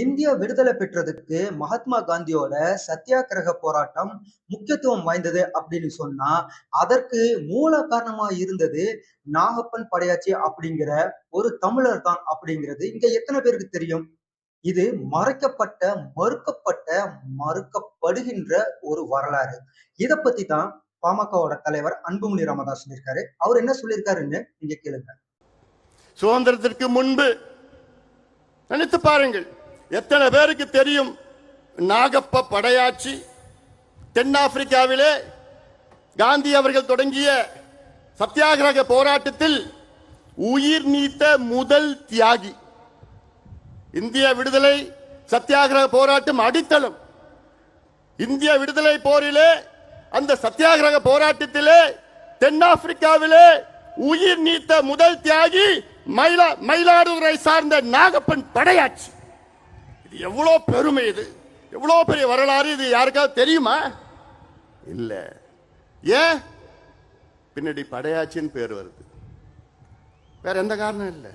India விடுதலை பெற்றதுக்கு மகாத்மா காந்தியோட சத்தியாகிரக போராட்டம் முக்கியத்துவம் வாய்ந்தது அப்படின்னு சொன்னா அதற்கு மூல காரணமா இருந்தது நாகப்பன் படையாச்சி அப்படிங்கிற ஒரு தமிழர் தான் அப்படிங்கிறது இங்க எத்தனை பேருக்கு தெரியும்? இது மறைக்கப்பட்ட மறுக்கப்பட்ட மறுக்கப்படுகின்ற ஒரு வரலாறு. இதை பத்தி தான் பாமகவோட தலைவர் அன்புமணி ராமதாஸ் சொல்லியிருக்காரு. அவர் என்ன சொல்லியிருக்காருன்னு நீங்க கேளுங்க. சுதந்திரத்திற்கு முன்பு நினைத்து பாருங்கள். எத்தனை பேருக்கு தெரியும் நாகப்ப படையாட்சி? தென்னாப்பிரிக்காவிலே காந்தி அவர்கள் தொடங்கிய சத்தியாகிரக போராட்டத்தில் உயிர் நீத்த முதல் தியாகி. இந்திய விடுதலை சத்தியாகிரக போராட்டம் அடித்தளம். இந்திய விடுதலை போரிலே அந்த சத்தியாகிரக போராட்டத்திலே தென்னாப்பிரிக்காவிலே உயிர் நீத்த முதல் தியாகி மயிலா மயிலாடுதுறை சார்ந்த நாகப்பன் படையாட்சி. எவ்வளோ பெருமை இது? எவ்வளோ பெரிய வரலாறு இது? யாருக்காவது தெரியுமா? இல்லை. ஏன்? பின்னாடி படையாச்சின்னு பேர் வருது. வேற எந்த காரணம் இல்லை.